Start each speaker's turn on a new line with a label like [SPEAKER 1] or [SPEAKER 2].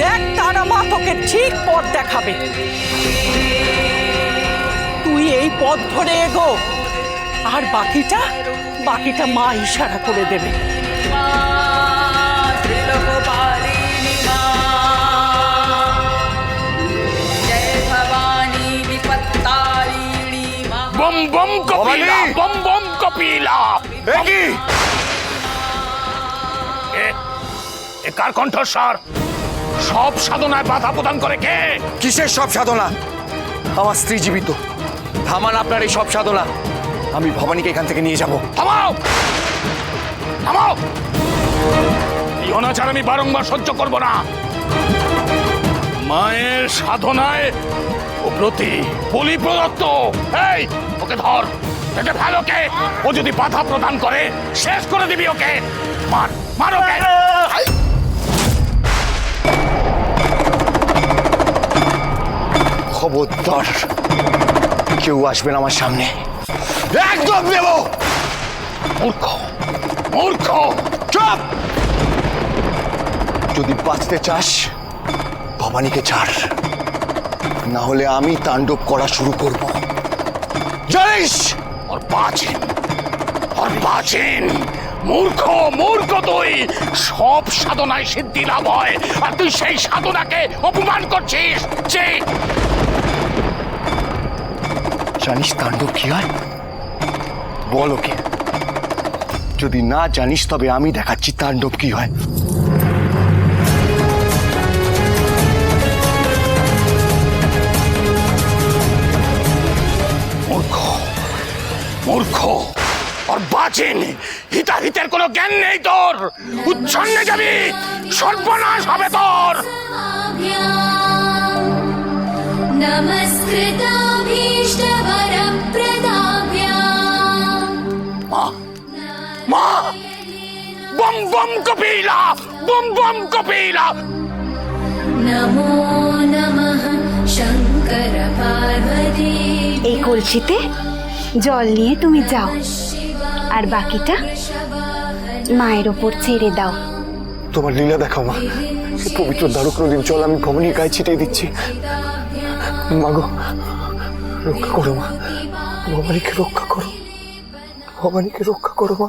[SPEAKER 1] দেখ তারা মা তোকে ঠিক পথ দেখাবে। তুই এই পথ ধরে এগো। আর বাকিটা বাকিটা মা ইশারা করে দেবে।
[SPEAKER 2] বম কার কণ্ঠস্বর? সব সাধনায় বাধা প্রদান করে কে?
[SPEAKER 3] কিসের সব সাধনা? আমার স্ত্রী জীবিত। থামান আপনার এই সব সাধনা। আমি ভবানীকে এখান থেকে নিয়ে যাব।
[SPEAKER 2] থামাও! থামাও! এই অনাচার আমি বারংবার সহ্য করব না। মায়ের সাধনায় ও প্রতি বলি প্রদত্ত। এই ওকে ধর। একে ফেল ওকে। ও যদি বাধা প্রদান করে শেষ করে দিবি ওকে। মার মার ওকে।
[SPEAKER 3] খবরদার। কেউ আসবেন আমার সামনে। একদম দেব
[SPEAKER 2] মূর্খ মূর্খ!
[SPEAKER 3] চুপ! যদি বাঁচতে চাস, ভবানীকে ছাড়। না হলে আমি তাণ্ডব করা শুরু করব। জানিস
[SPEAKER 2] ওর বাঁচেন ওর বাঁচেন। মূর্খ মূর্খ তুই! সব সাধনায় সিদ্ধি লাভ হয়, আর তুই সেই সাধনাকে অপমান করছিস যে
[SPEAKER 3] জানিস কাণ্ড কি হয়? বল ওকে। যদি না জানিস তবে আমি দেখাচ্ছি তাণ্ডব কি হয়।
[SPEAKER 2] মূর্খ মূর্খ। ওর বাঁচেন হিতাহিতের কোনো জ্ঞান নেই তোর। উচ্ছন্নে যাবি সর্বনাশ হবে তোর।
[SPEAKER 4] নমস্কৃতাভীষ্ট
[SPEAKER 2] মা! বম বম কপিলা বম বম কপিলা।
[SPEAKER 4] নমো নমঃ শঙ্কর পার্বতী।
[SPEAKER 5] এই কলসিতে জল নিয়ে তুমি যাও আর বাকিটা মায়ের ওপর ছেড়ে দাও।
[SPEAKER 3] তোমার লীলা দেখাও মা। পবিত্র দারুক নদীর জল আমি ভবনীর গায়ে ছিটিয়ে দিচ্ছি। মাগো রক্ষা করো মা। ভবানীকে রক্ষা করো। ভবানীকে রক্ষা করো মা।